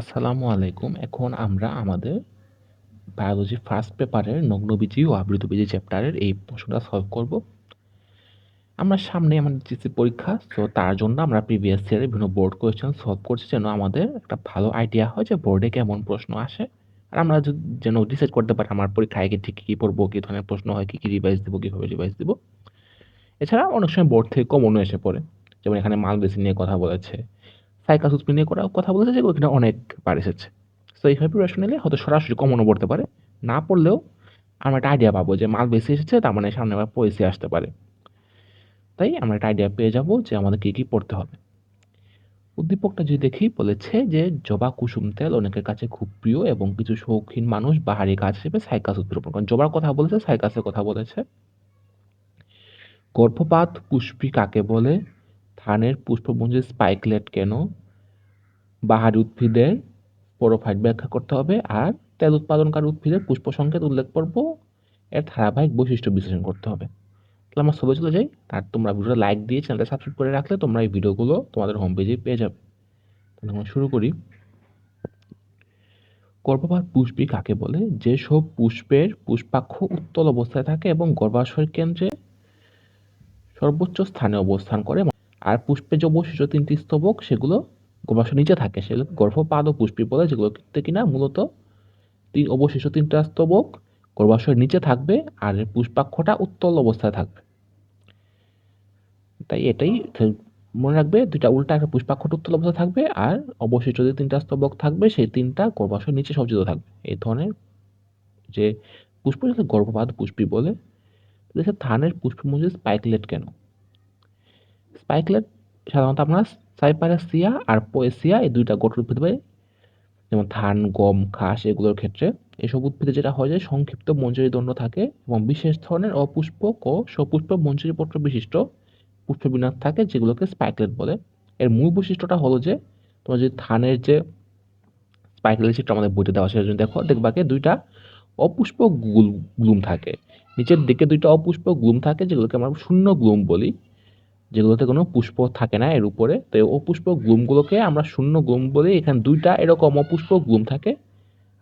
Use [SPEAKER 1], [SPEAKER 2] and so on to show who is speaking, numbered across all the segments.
[SPEAKER 1] আসসালামু আলাইকুম। এখন আমরা আমাদের বায়োলজি ফার্স্ট পেপারের নগ্নবীজি ও আবৃতবীজি চ্যাপ্টারের এই প্রশ্নটা সলভ করব। আমরা সামনে আমাদের জিসি পরীক্ষা তো তার জন্য আমরা প্রিভিয়াস ইয়ারের বিভিন্ন বোর্ড কোয়েশ্চেন সলভ করছি যেন আমাদের একটা ভালো আইডিয়া হয় যে বোর্ডে কেমন প্রশ্ন আসে আর আমরা যেন ডিসাইড করতে পারি আমার পরীক্ষায় আগে ঠিক কী পড়ব, কী ধরনের প্রশ্ন হয়, কী কী রিভাইজ দেবো, কীভাবে রিভাইজ দেবো এছাড়া অনেক সময় বোর্ড থেকে কমনও এসে পড়ে যেমন এখানে মাল বেসিন নিয়ে কথা বলেছে সাইকাস উৎপীড়ন নিয়ে করা কথা বলেছে যেগুলো এখানে অনেকবার এসেছে। তো এইভাবে প্রিপারেশন নিলে হয়তো সরাসরি কমনও পড়তে পারে। না পড়লেও আমরা একটা আইডিয়া পাবো যে মাল বেশি এসেছে, তার মানে সামনে আবার পয়সি আসতে পারে। তাই আমরা একটা আইডিয়া পেয়ে যাব যে আমাদের কী কী পড়তে হবে। উদ্দীপকটা যদি দেখি, বলেছে যে জবা কুসুম তেল অনেকের কাছে খুব প্রিয় এবং কিছু শৌখিন মানুষ বাহারি কাজ হিসেবে সাইকাস উৎপন্ন করেন। জবার কথা বলেছে, সাইকাসের কথা বলেছে। গর্ভপাত পুষ্পি কাকে বলে ধানের পুষ্পপুঞ্জের স্পাইকলেট কেন? বাহারি উদ্ভিদের পোরোফাইট ব্যাখ্যা করতে হবে আর তেল উৎপাদনকারী উদ্ভিদের পুষ্প সংকেত উল্লেখ করব এর ধারাবাহিক বৈশিষ্ট্য বিশ্লেষণ করতে হবে। তাহলে আমরা সবাই চলে যাই। আর তোমরা ভিডিওটা লাইক দিয়ে চ্যানেলটা সাবস্ক্রাইব করে রাখলে তোমরা এই ভিডিওগুলো তোমাদের হোম পেজে পেয়ে যাবে। তাহলে আমরা শুরু করি। গর্ভপাত পুষ্পী কাকে বলে? যেসব পুষ্পের পুষ্পাক্ষ উত্তল অবস্থায় থাকে এবং গর্ভাশয়ের কেন্দ্রে সর্বোচ্চ স্থানে অবস্থান করে। আর পুষ্পে যে অবশিষ্ট তিনটি স্তবক, সেগুলো গর্ভাশয় নিচে থাকে। সেগুলো গর্ভপাদ ও পুষ্পী বলে যেগুলো কিনা মূলত তিন অবশিষ্ট তিনটা স্তবক গর্ভাশয়ের নিচে থাকবে আর পুষ্পাক্ষটা উত্তল অবস্থায় থাকবে। তাই এটাই মনে রাখবে, দুইটা উল্টা একটা পুষ্পাক্ষটা উত্তল অবস্থায় থাকবে আর অবশিষ্ট যে তিনটা স্তবক থাকবে, সেই তিনটা গর্ভাশয়ের নিচে সজ্জিত থাকবে। এই ধরনের যে পুষ্প গর্ভপাত পুষ্পী বলে ধানের পুষ্পমঞ্জুর স্পাইকলেট কেন? স্পাইকলেট, সাধারণত আমরা সাইপারাসিয়া আর পোয়েসিয়া এই দুইটা গঠন উদ্ভিদ পাই যেমন ধান, গম, ঘাস এগুলোর ক্ষেত্রে। এসব উদ্ভিদে যেটা হয় যে সংক্ষিপ্ত মঞ্জুরি দণ্ড থাকে এবং বিশেষ ধরনের অপুষ্পক ও সপুষ্প মঞ্জুরিপত্র বিশিষ্ট পুষ্পবিন্যাস থাকে যেগুলোকে স্পাইকলেট বলে। এর মূল বৈশিষ্ট্যটা হলো যে তোমার যদি ধানের যে স্পাইকলেট চিত্র আমাদের বইতে দেওয়া সেটা যদি দেখো দেখবাকে দুইটা অপুষ্প গুল গ্লুম থাকে। নিচের দিকে দুইটা অপুষ্প গ্লুম থাকে যেগুলোকে আমরা শূন্য গ্লুম বলি। যেগুলোতে কোনো পুষ্প থাকে না এর উপরে, তো অপুষ্প গ্লুমগুলোকে আমরা শূন্য গ্লুম বলি। এখানে দুইটা এরকম অপুষ্প গ্লুম থাকে।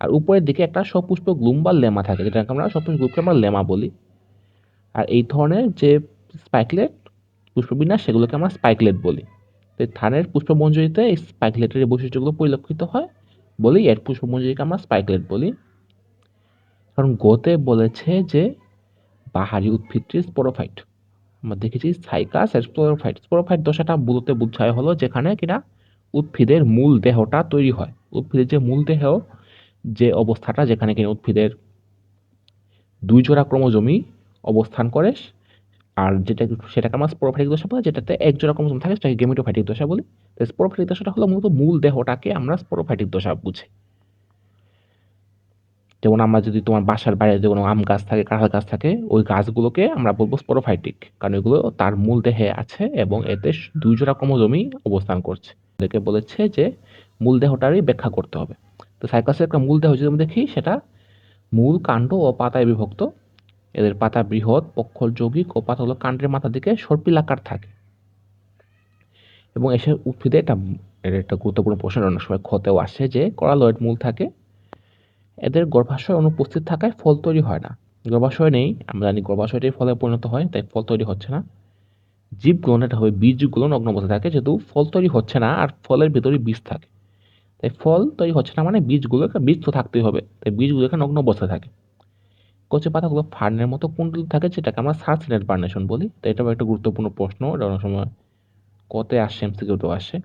[SPEAKER 1] আর উপরের দিকে একটা সপুষ্প গ্লুম বা লেমা থাকে, যেটাকে আমরা সপুষ্প গ্লুমকে আমরা লেমা বলি। আর এই ধরনের যে স্পাইকলেট, পুষ্পবিন্যাস, সেগুলোকে আমরা স্পাইকলেট বলি। তো ধানের পুষ্পমঞ্জুরিতে এই স্পাইকলেটের বৈশিষ্ট্যগুলো পরিলক্ষিত হয় বলি। এর পুষ্পমঞ্জুরিকে আমরা স্পাইকলেট বলি। কারণ গোতে বলেছে যে, বাহারি উদ্ভিদটি স্পোরোফাইট আমরা দেখেছি সাইকাস আর স্পোরোফাইট স্পোরোফাইট দশাটা মূলত বোঝায় হলো যেখানে কিনা উদ্ভিদের মূল দেহটা তৈরি হয়। উদ্ভিদের যে মূল দেহ, যে অবস্থাটা যেখানে কিনা উদ্ভিদের দুই জোড়া ক্রমজমি অবস্থান করে, আর যেটা সেটাকে আমরা স্পোরোফাইটিক দশা বলি, যেটাতে এক জোড়া ক্রমজম থাকে, সেটাকে গেমিটোফাইটিক দশা বলি। তো স্পোরোফাইটিক দশাটা হলো মূলত মূল দেহটাকে আমরা স্পোরোফাইটিক দশা বুঝি। যেমন আমরা যদি তোমার বাসার বাইরে যে কোনো আম গাছ থাকে, কাঁঠাল গাছ থাকে, ওই গাছগুলোকে আমরা বলব স্পোরোফাইটিক কারণ এগুলো তার মূল দেহে আছে এবং এতে দুই জোড়া ক্রমজমি অবস্থান করছে। এদেরকে বলেছে যে মূল দেহটারই ব্যাখ্যা করতে হবে। তো সাইকাসের একটা মূল দেহ যদি আমরা দেখি, সেটা মূল কাণ্ড ও পাতায় বিভক্ত। এদের পাতা বৃহৎ, পক্ষল যৌগিক ও পাতাগুলো কাণ্ডের মাথার দিকে সর্পিলাকার থাকে। এবং এসে উদ্ভিদে এটা এর একটা গুরুত্বপূর্ণ প্রশ্ন, অনেক সময় ক্ষতেও আসে যে করালয়েড মূল থাকে। এদের গর্ভাশয় অনুপস্থিত থাকায় ফল তৈরি হয় না। গর্ভাশয় নেই, আমরা জানি গর্ভাশয়টাই ফলে পরিণত হয়, তাই ফল তৈরি হচ্ছে না। জীবগুলো এটা হবে বীজগুলো নগ্ন অবস্থায় থাকে, যেহেতু ফল তৈরি হচ্ছে না আর ফলের ভেতরে বীজ থাকে। তাই ফল তৈরি হচ্ছে না মানে বীজগুলো বীজ তো থাকতেই হবে, তাই বীজগুলো এখানে নগ্ন অবস্থায় থাকে। কচি পাতাগুলো ফার্নের মতো কুণ্ডল থাকে, যেটাকে আমরা সার্সিনেট বার্নেশন বলি। তো এটাও একটা গুরুত্বপূর্ণ প্রশ্ন, এটা অনেক সময় কতে আসে এমসিকিউতেও আসে।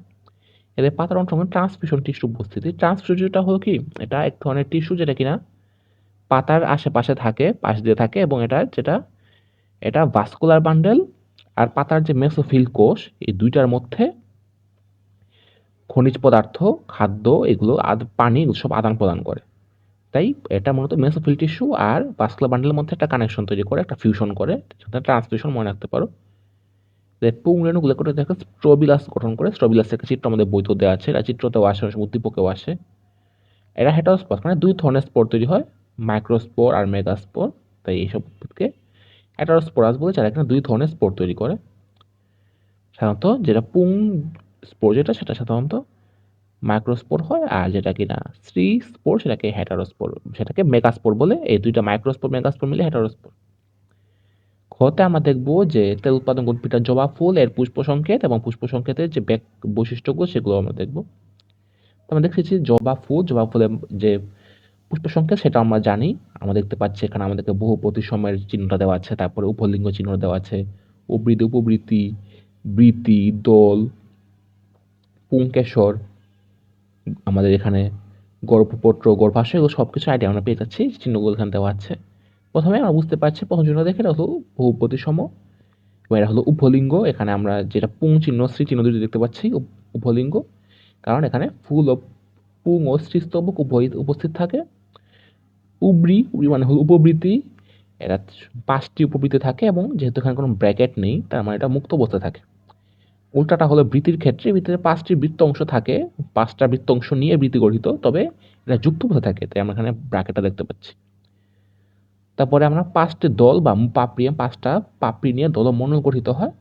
[SPEAKER 1] এদের পাতার অংশ ট্রান্সমিশন টিস্যু উপস্থিতি। ট্রান্সমিশনটা হলো কি? এটা এক ধরনের টিস্যু যেটা কিনা পাতার আশেপাশে থাকে, পাশ দিয়ে থাকে এবং এটা যেটা, এটা ভাস্কুলার বান্ডেল আর পাতার যে মেসোফিল কোষ, এই দুইটার মধ্যে খনিজ পদার্থ, খাদ্য এগুলো আদ, পানি সব আদান প্রদান করে। তাই এটা মূলত মেসোফিল টিস্যু আর ভাস্কুলার বান্ডেলের মধ্যে একটা কানেকশন তৈরি করে, একটা ফিউশন করে ট্রান্সমিশন মনে রাখতে পারো। পুংরেণুগুলো করে দেখো? স্ট্রবিলাস গঠন করে স্ট্রবিলাস একটা চিত্র আমাদের দেওয়া আছে। এটা চিত্রতেও আসে উদ্দীপকেও আসে। এরা হেটারোস্পোর মানে দুই ধরনের স্পোর তৈরি হয়, মাইক্রোস্পোর আর মেগাস্পোর। তাই এইসব উদ্ভিদকে হেটারোস্পোরাস বলে, যারা এখানে দুই ধরনের স্পোর তৈরি করে। সাধারণত যেটা পুং স্পোর যেটা, সেটা সাধারণত মাইক্রোস্পোর হয়, আর যেটা কিনা স্ত্রী স্পোর, সেটাকে হেটারোস্পোর, সেটাকে মেগাস্পোর বলে। এই দুইটা মাইক্রোস্পোর, মেগাস্পোর মিলে হেটারোস্পোর। খতে আমরা দেখব যে তেল উৎপাদন উদ্ভিদটা জবা ফুল, এর পুষ্প সংকেত এবং পুষ্প সংকেতের যে ব্যাক বৈশিষ্ট্যগুলো, সেগুলো আমরা দেখব। তো আমরা দেখতেছি জবা ফুল, জবা ফুলের যে পুষ্প সংকেত, সেটা আমরা জানি। আমরা দেখতে পাচ্ছি এখানে আমাদেরকে বহু প্রতিসময়ের চিহ্নটা দেওয়া আছে, তারপরে উপলিঙ্গ চিহ্ন দেওয়া আছে উবৃতি উপবৃত্তি, বৃত্তি, দোল পুংকেশর আমাদের এখানে গর্ভপত্র, গর্ভাশয়, এগুলো সব কিছু আইডিয়া আমরা পেয়ে যাচ্ছি। চিহ্নগুলো এখানে দেওয়া আছে। প্রথমে আমরা বুঝতে পারছি, প্রথম চিহ্ন দেখে এটা হলো বহুপতি সম এবং এটা হলো উপলিঙ্গ। এখানে আমরা যেটা পুং চিহ্ন শ্রী চিহ্ন দুটি দেখতে পাচ্ছি উপলিঙ্গ। কারণ এখানে ফুল ও পুং ও শ্রীস্তবক উভয় উপস্থিত থাকে। উবরি উবরি মানে হলো উপবৃত্তি। এরা পাঁচটি উপবৃত্তি থাকে, এবং যেহেতু এখানে কোনো ব্র্যাকেট নেই, তার মানে এটা মুক্ত অবস্থা থাকে। উল্টাটা হলো বৃত্তির ক্ষেত্রে বৃত্তিতে পাঁচটি বৃত্ত অংশ থাকে, পাঁচটা বৃত্ত অংশ নিয়ে বৃত্তি গঠিত, তবে এটা যুক্ত অবস্থা থাকে, তাই আমরা এখানে ব্র্যাকেটটা দেখতে পাচ্ছি। তারপরে আমরা পাঁচটি দল বা পাপড়ি, পাঁচটা পাপড়ি নিয়ে দল মণ্ডল গঠিত হয়।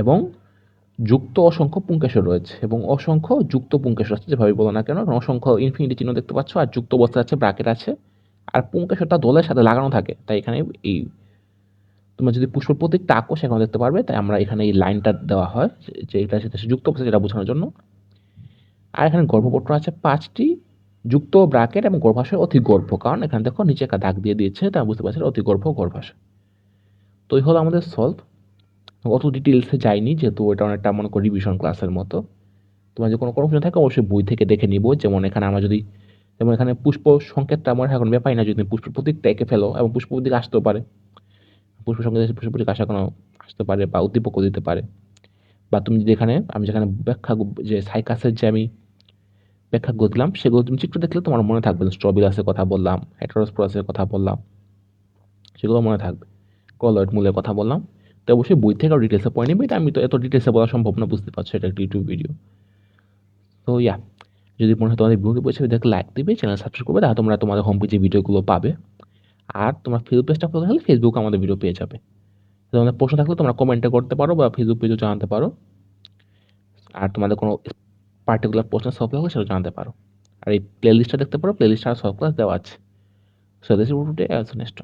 [SPEAKER 1] এবং যুক্ত অসংখ্য পুঙ্কেশ্বর রয়েছে এবং অসংখ্য যুক্ত পুঙ্কেশ্বর আছে, যেভাবে বলো না কেন? অসংখ্য ইনফিনিটি চিহ্ন দেখতে পাচ্ছ, আর যুক্ত অবস্থা আছে ব্রাকেট আছে, আর পুঙ্কেশ্বরটা দলের সাথে লাগানো থাকে। তাই এখানে এই তোমরা যদি পুষ্প প্রতীকটা আঁকো সেখানে দেখতে পারবে, তাই আমরা এখানে এই লাইনটা দেওয়া হয়, যে এটা সাথে যুক্ত অবস্থা যেটা বোঝানোর জন্য। আর এখানে গর্ভপত্র আছে পাঁচটি। যুক্ত ব্রাকেট এবং গর্ভাশয় অতি গর্ভ। কারণ এখানে দেখো নিচে একটা দাগ দিয়ে দিয়েছে তা বুঝতে পারছি অতি গর্ভ গর্ভাশয়। তো এই হলো আমাদের সলভ অত ডিটেলসে যাইনি, যেহেতু এটা অনেকটা মনে করি রিভিশন ক্লাসের মতো। তোমার যদি কোনো কনফিউশন থাকে, অবশ্যই বই থেকে দেখে নিব। যেমন এখানে আমরা যদি যেমন এখানে পুষ্প সংকেতটা মনে এখন ব্যাপারই না, যদি পুষ্প প্রতীকটা এঁকে ফেলো এবং পুষ্প প্রতীক আসতেও পারে। পুষ্প সংকেত পুষ্প প্রতীক আসা কোনো আসতে পারে বা উদ্দীপক দিতে পারে। বা তুমি যদি এখানে আমি যেখানে ব্যাখ্যা যে সাইকাসের যে আমি ব্যাখ্যা করলাম সেগুলো তুমি চিত্র দেখলে তোমার মনে থাকবে স্ট্রবিলাসের কথা বললাম হেটারোস্পোরাসের কথা বললাম, সেগুলো মনে থাকবে। কলয়েড মূলের কথা বললাম। তো অবশ্যই বই থেকে ডিটেলসে পড়ে নেবে। আমি তো এত ডিটেলসে বলা সম্ভব না, বুঝতে পারছ, এটা একটা ইউটিউব ভিডিও তো ইয়া যদি মনে হয় তোমাদের ভিডিও পৌঁছে দেখে লাইক দিবে চ্যানেল সাবস্ক্রাইব করবে, তাহলে তোমরা তোমাদের হোম পেজে ভিডিওগুলো পাবে। আর তোমার ফেসবুক পেজটা খোলা থাকলে ফেসবুক আমাদের ভিডিও পেয়ে যাবে। তোমাদের প্রশ্ন থাকলে তোমরা কমেন্টে করতে পারো বা ফেসবুক পেজও জানাতে পারো। আর তোমাদের কোনো পার্টিকুলার প্রশ্নের সব লাগলে সেটা জানাতে পারো। আর এই প্লে লিস্টটা দেখতে পারো প্লে লিস্টটা সব ক্লাস দেওয়া আছে। So this is today as next